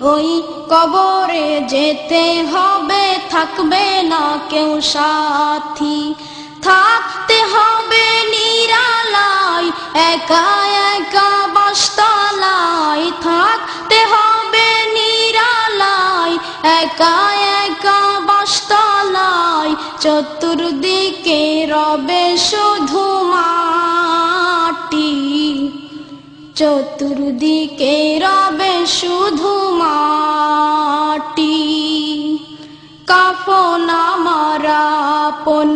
ওই কবরে যেতে হবে, থাকবে না কেউ সাথী। থাকতে হবে নিরালায়, একা একা বাসতলায়। থাকতে হবে নিরালায়, একা একা বাসতলায়। চতুর্দিকে রবে শুধু চতুর্দিকে রবে শুধু মাটি। কাফন আমার আপন,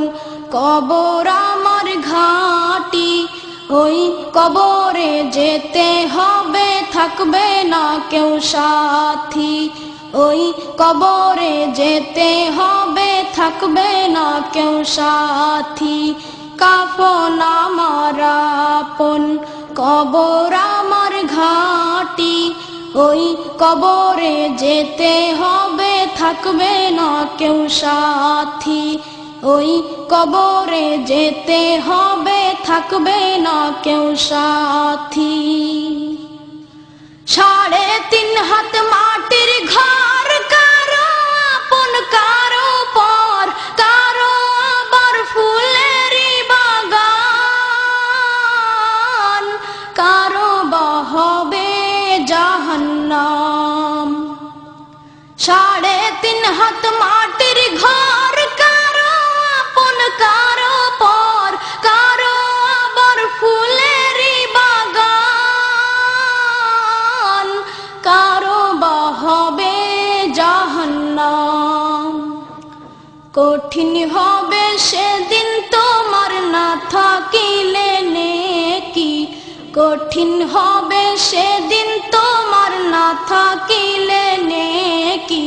কবর আমার ঘাটি। ওই কবরে যেতে হবে, থাকবে না কেউ সাথী। ওই কবরে যেতে হবে, থাকবে না কেউ সাথী। কাফন আমার আপন কবর আমার ঘাটি, ওই কবরে যেতে হবে, থাকবে না কেউ সাথী। ওই কবরে যেতে হবে, থাকবে না কেউ সাথী। সাড়ে তিন হাত মাটির ঘর কারও আপন কারও তিন হাত মাটির ঘর, কারও আপন, কারও পর, কারও আবার ফুলেরই বাগান। কারও হবে জাহান্নাম। কঠিন হবে সেদিন তোমার না থাকিলে নেকি। কঠিন হবে সেদিন তোমার না থাকিলে নেকি।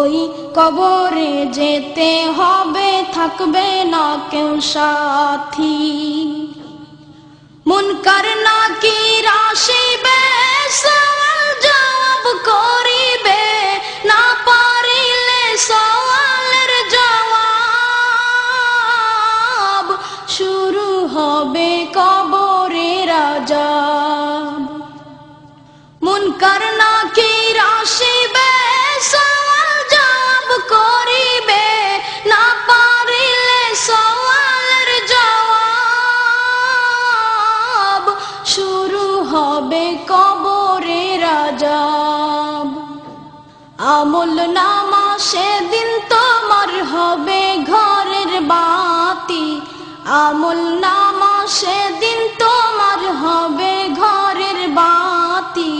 ওই কবরে যেতে হবে, থাকবে না কেউ সাথী। মুনকার নাকি রাশিবে সওয়াল জবাব করিবে। না পারিলে সওয়ালের জবাব শুরু হবে কবরে রাজাব মুনকার নাকি রাশিবে সওয়াল আমল নামা সেদিন তোমার হবে ঘরের বাতি। আমল নামা সেদিন তোমার হবে ঘরের বাতি।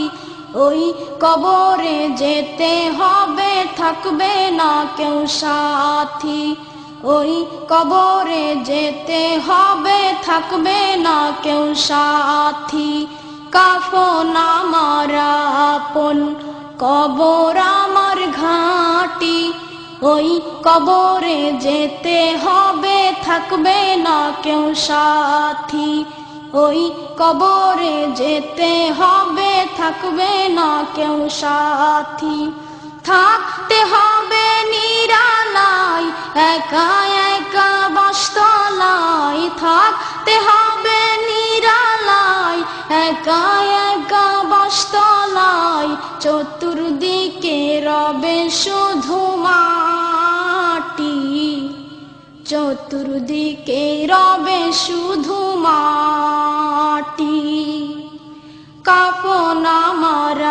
ওই কবরে যেতে হবে, থাকবে না কেউ সাথী। ওই কবরে যেতে হবে, থাকবে না কেউ সাথী। কাফন আমার আপন কবর আমার ঘাটি, ওই কবরে যেতে হবে, থাকবে না কেউ সাথী। ওই কবরে যেতে হবে, থাকবে না কেউ সাথী। থাকতে হবে নিরালায়, একা একা বাসতলায়। থাকতে হবে নিরালায়, একা একা বাসতলায়। চতুর্দিকে রবে শুধু মাটি। চতুর্দিকে রবে শুধু মাটি। কাপন আমার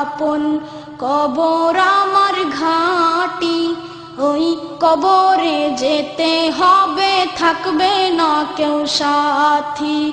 আপন, কবর আমার ঘাটি। ওই কবরে যেতে হবে, থাকবে না কেউ সাথী।